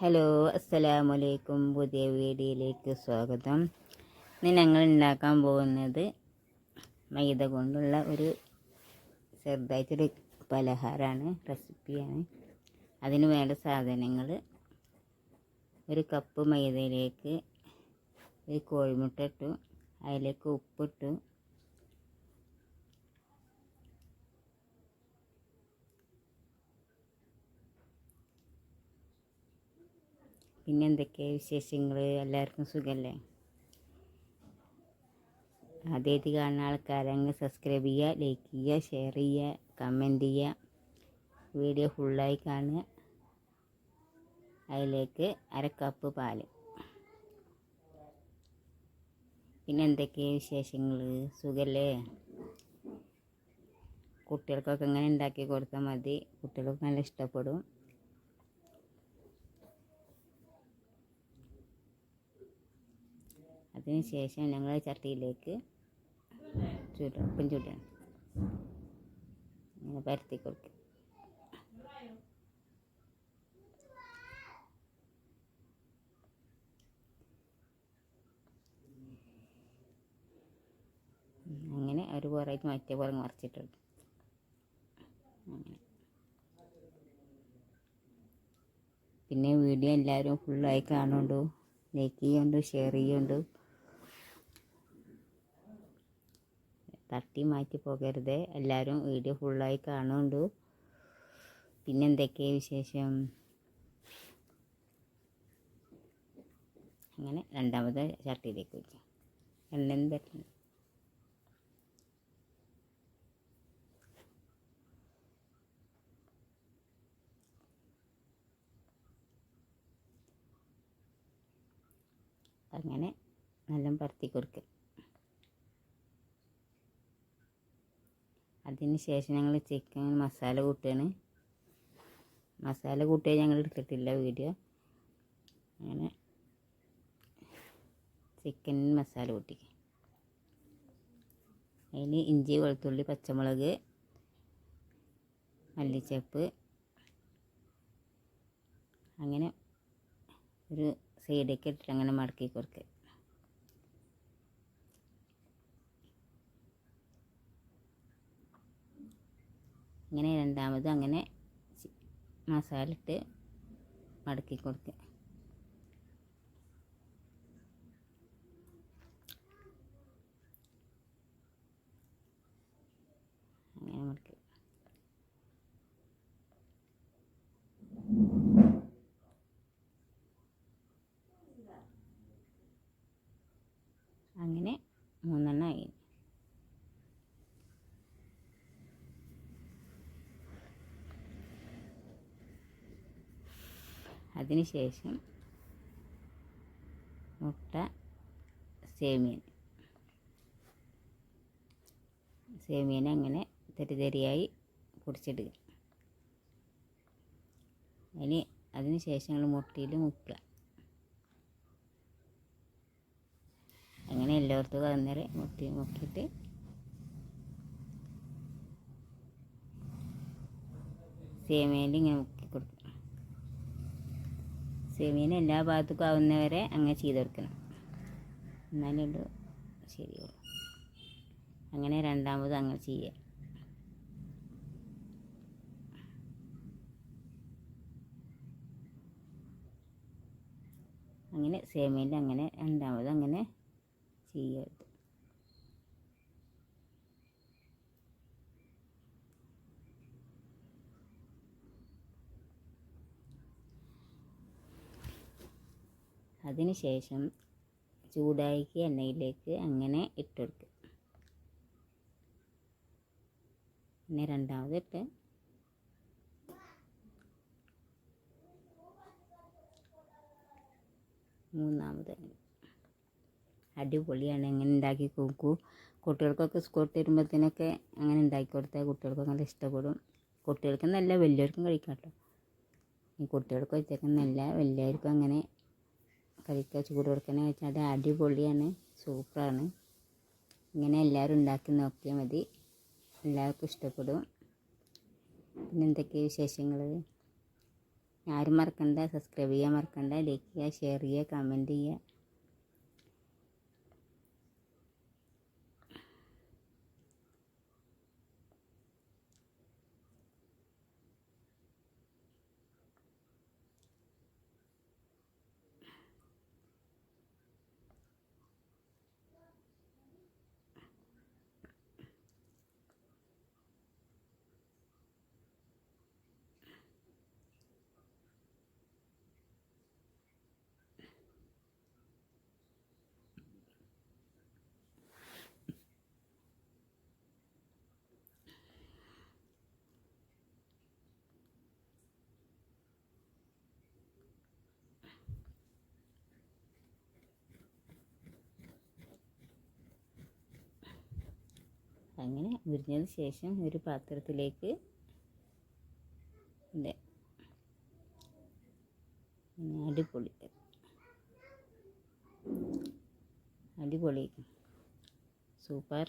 Hello അസ്സലാമു അലൈക്കും പുതിയ വീഡിയോയിലേക്ക് സ്വാഗതം. ഇന്ന് ഞങ്ങൾ ഉണ്ടാക്കാൻ പോകുന്നത് മൈദ കൊണ്ടുള്ള ഒരു ചെറുതായിട്ടൊരു പലഹാരമാണ് റെസിപ്പിയാണ്. അതിന് വേണ്ട സാധനങ്ങൾ ഒരു കപ്പ് മൈദയിലേക്ക് ഒരു കോഴിമുട്ട ഇട്ടു അതിലേക്ക് ഉപ്പിട്ടു പിന്നെ എന്തൊക്കെയാണ് വിശേഷങ്ങൾ എല്ലാവർക്കും സുഖമല്ലേ ആദ്യമായിട്ട് കാണുന്ന ആൾക്കാരങ്ങ് സബ്സ്ക്രൈബ് ചെയ്യുക ലൈക്ക് ചെയ്യുക ഷെയർ ചെയ്യുക കമന്റ് ചെയ്യുക. വീഡിയോ ഫുള്ളായി കാണുക. അതിലേക്ക് അര കപ്പ് പാൽ. പിന്നെ എന്തൊക്കെയാണ് വിശേഷങ്ങൾ സുഖമല്ലേ കുട്ടികൾക്കൊക്കെ ഇങ്ങനെ ഉണ്ടാക്കി കൊടുത്താൽ മതി. കുട്ടികൾക്ക് നല്ല ഇഷ്ടപ്പെടും. അതിന് ശേഷം ഞങ്ങൾ ചട്ടിയിലേക്ക് ചുട ഉപ്പും ചുടണം ഇങ്ങനെ പരത്തി കൊടുക്കും. അങ്ങനെ ഒരു പുറമായിട്ട് മറ്റേ പുറം മറിച്ചിട്ടുണ്ട്. അങ്ങനെ. പിന്നെ വീഡിയോ എല്ലാവരും ഫുള്ളായി കാണുന്നുണ്ടോ. ലൈക്ക് ചെയ്യുന്നുണ്ട് ഷെയർ ചെയ്യുന്നുണ്ട്. തട്ടി മാറ്റി പോകരുത്. എല്ലാവരും വീഡിയോ ഫുള്ളായി കാണുന്നുണ്ട്. പിന്നെ എന്തൊക്കെയാണ് വിശേഷം? അങ്ങനെ രണ്ടാമത് ചട്ടിയിലേക്ക് വയ്ക്കാം. എണ്ണയും തട്ടണം അങ്ങനെ നല്ല പരത്തി കൊടുക്കുക അതിന് ശേഷം ഞങ്ങൾ ചിക്കൻ മസാല കൂട്ടുകയാണ് മസാല കൂട്ടിയ ഞങ്ങൾ എടുത്തിട്ടില്ല വീഡിയോ. അങ്ങനെ ചിക്കൻ മസാല കൂട്ടി. അതിന് ഇഞ്ചി വെളുത്തുള്ളി പച്ചമുളക് മല്ലിച്ചപ്പ്. അങ്ങനെ ഒരു സൈഡൊക്കെ ഇട്ടിട്ട് അങ്ങനെ മടക്കി കൊടുക്കുക ഇങ്ങനെ രണ്ടാമത് അങ്ങനെ മസാല ഇട്ട് മടക്കി കൊടുക്കുക. അങ്ങനെ മടക്കി. അങ്ങനെ അതിന് ശേഷം മുട്ട സേമിയൻ. സേമിയൻ അങ്ങനെ തെരി തെരിയായി പൊടിച്ചിടുക. അതിന് അതിന് ശേഷം നമ്മൾ മുട്ടയിൽ മുക്കുക. അങ്ങനെ എല്ലായിടത്തും അന്നേരം മുട്ടി മുക്കിയിട്ട് സേമിയയിൽ ഇങ്ങനെ മുക്കി കൊടുക്കും സേമിയന് എല്ലാ ഭാഗത്തേക്കും ആവുന്നവരെ അങ്ങനെ ചെയ്ത് കൊടുക്കണം. എന്നാലേ ഉള്ളൂ. ശരിയുള്ളൂ. അങ്ങനെ രണ്ടാമത് അങ്ങനെ ചെയ്യുക അങ്ങനെ സേമിയയിൽ അങ്ങനെ രണ്ടാമത് അങ്ങനെ ചെയ്യരുത്. അതിന് ശേഷം ചൂടാക്കി എണ്ണയിലേക്ക് അങ്ങനെ ഇട്ടെടുക്കുക പിന്നെ രണ്ടാമത് ഇട്ട് മൂന്നാമത് അടിപൊളിയാണ്. എങ്ങനെ ഉണ്ടാക്കി നോക്കൂ. കുട്ടികൾക്കൊക്കെ സ്കൂൾ തരുമ്പോഴത്തേനൊക്കെ അങ്ങനെ ഉണ്ടാക്കി കൊടുത്താൽ കുട്ടികൾക്ക് നല്ല ഇഷ്ടപ്പെടും. കുട്ടികൾക്ക് നല്ല വലിയവർക്കും കഴിക്കാം കേട്ടോ. കുട്ടികൾക്ക് വെച്ചേക്കുന്നല്ല വലിയവർക്കും അങ്ങനെ കഴിക്കുക ചൂട് കൊടുക്കണേ വെച്ചാൽ അത് അടിപൊളിയാണ് സൂപ്പറാണ്. ഇങ്ങനെ എല്ലാവരും ഉണ്ടാക്കി നോക്കിയാൽ മതി. എല്ലാവർക്കും ഇഷ്ടപ്പെടും. പിന്നെ എന്തൊക്കെയാണ് വിശേഷങ്ങൾ ആരും മറക്കണ്ട സബ്സ്ക്രൈബ് ചെയ്യാൻ മറക്കണ്ട ലൈക്ക് ചെയ്യുക ഷെയർ ചെയ്യുക കമന്റ് ചെയ്യുക. അങ്ങനെ മുരിഞ്ഞതിന് ശേഷം ഒരു പാത്രത്തിലേക്ക് അടിപൊളി. അടിപൊളി. സൂപ്പർ.